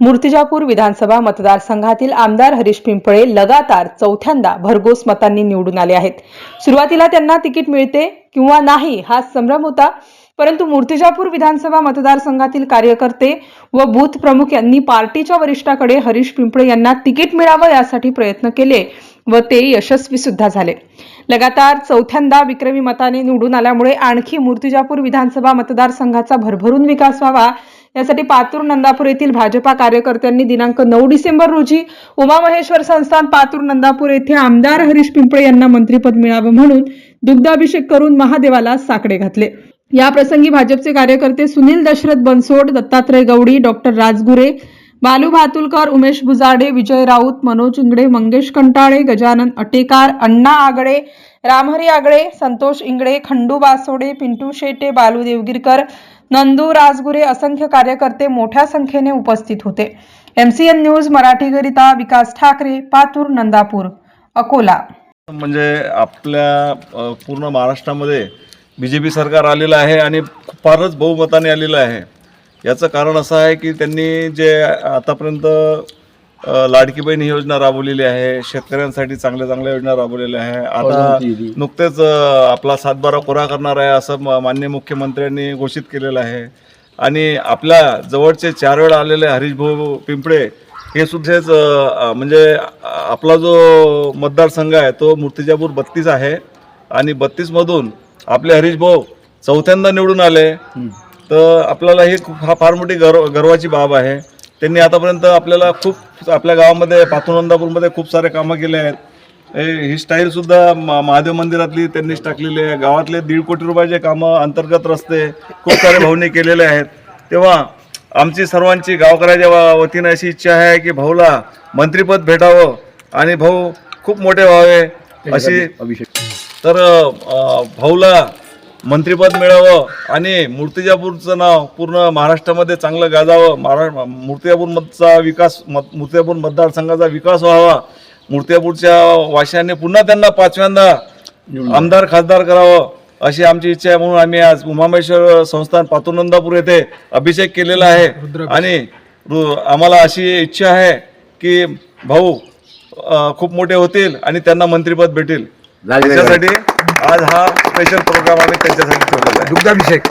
मूर्तिजापूर विधानसभा मतदारसंघातील आमदार हरीश पिंपळे लगातार चौथ्यांदा भरघोस मतांनी निवडून आले आहेत. सुरुवातीला त्यांना तिकीट मिळते किंवा नाही हा संभ्रम होता परंतु मूर्तिजापूर विधानसभा मतदारसंघातील कार्यकर्ते व बूथ प्रमुख यांनी पार्टीच्या वरिष्ठाकडे हरीश पिंपळे यांना तिकीट मिळावं यासाठी प्रयत्न केले व ते यशस्वी सुद्धा झाले. लगातार चौथ्यांदा विक्रमी मताने निवडून आल्यामुळे आणखी मूर्तिजापूर विधानसभा मतदारसंघाचा भरभरून विकास व्हावा यासाठी पातूर नंदापूर येथील भाजपा कार्यकर्त्यांनी दिनांक नऊ डिसेंबर रोजी उमा महेश्वर संस्थान पातूर नंदापूर येथे आमदार हरीश पिंपळे यांना मंत्रिपद मिळावं म्हणून दुग्धाभिषेक करून महादेवाला साकडे घातले. या प्रसंगी भाजपचे कार्यकर्ते सुनील दशरथ बनसोड दत्तात्रय गवडी डॉक्टर राजगुरे बालू भातुलकर उमेश बुजाडे विजय राऊत मनोज इंगडे मंगेश कंटाळे गजानन अटेकार अण्णा आगडे रामहरी आगळे संतोष इंगडे खंडू बासोडे पिंटू शेटे बालू देवगिरकर नंदू राजगुरे असंख्य कार्यकर्ते मोठ्या संख्येने उपस्थित होते. एमसीएन न्यूज मराठीकरिता विकास ठाकरे पातूर नंदापूर अकोला. म्हणजे आपल्या पूर्ण महाराष्ट्रामध्ये बी जे पी सरकार आलेलं आहे आणि फारच बहुमताने आलेलं आहे. याचं कारण असं आहे की त्यांनी जे आतापर्यंत लाडकी बहीण ही योजना राबवलेली आहे. शेतकऱ्यांसाठी चांगल्या चांगल्या योजना राबवलेल्या आहे. आता नुकतेच आपला सातबारा कोरा करणार आहे असं म- माननीय मुख्यमंत्र्यांनी घोषित केलेलं आहे. आणि आपल्या जवळचे चार वेळा आलेले हरीश भाऊ पिंपळे हे सुद्धेच म्हणजे आपला जो मतदारसंघ आहे तो मूर्तिजापूर बत्तीस आहे. आणि बत्तीसमधून आपले हरीश भाऊ चौथ्यांदा निवडून आले. तर आपल्याला ही खूप हा फार मोठी गर्व गर्वाची बाब आहे. त्यांनी आतापर्यंत आपल्याला खूप आपल्या गावामध्ये पाथुनंदापूरमध्ये खूप सारे कामं केले आहेत. हे- ही स्टाईल सुद्धा मा- महादेव मंदिरातली त्यांनीच टाकलेली आहे. गावातले दीड कोटी रुपयाचे कामं अंतर्गत रस्ते खूप सारे भाऊनी केलेले आहेत. तेव्हा आमची सर्वांची गावकऱ्याच्या वा- वतीनं अशी इच्छा आहे की भाऊला मंत्रिपद भेटावं आणि भाऊ खूप मोठे व्हावे अशी तर अ, भाऊला मंत्रिपद मिळावं आणि मूर्तिजापूरचं नाव पूर्ण महाराष्ट्रामध्ये चांगलं गाजावं महारा मूर्तिजापूरचा विकास मत मूर्तिजापूर मतदारसंघाचा विकास व्हावा. मूर्तिजापूरच्या वाशाने पुन्हा त्यांना पाचव्यांदा आमदार खासदार करावं अशी आमची इच्छा आहे म्हणून आम्ही आज उमामेश्वर संस्थान पातुनंदापूर येथे अभिषेक केलेला आहे. आणि आम्हाला अशी इच्छा आहे की भाऊ खूप मोठे होतील आणि त्यांना मंत्रिपद भेटेल. त्याच्यासाठी आज हा स्पेशल प्रोग्राम आम्ही त्यांच्यासाठी ठेवलेला आहे. दुग्धाभिषेक.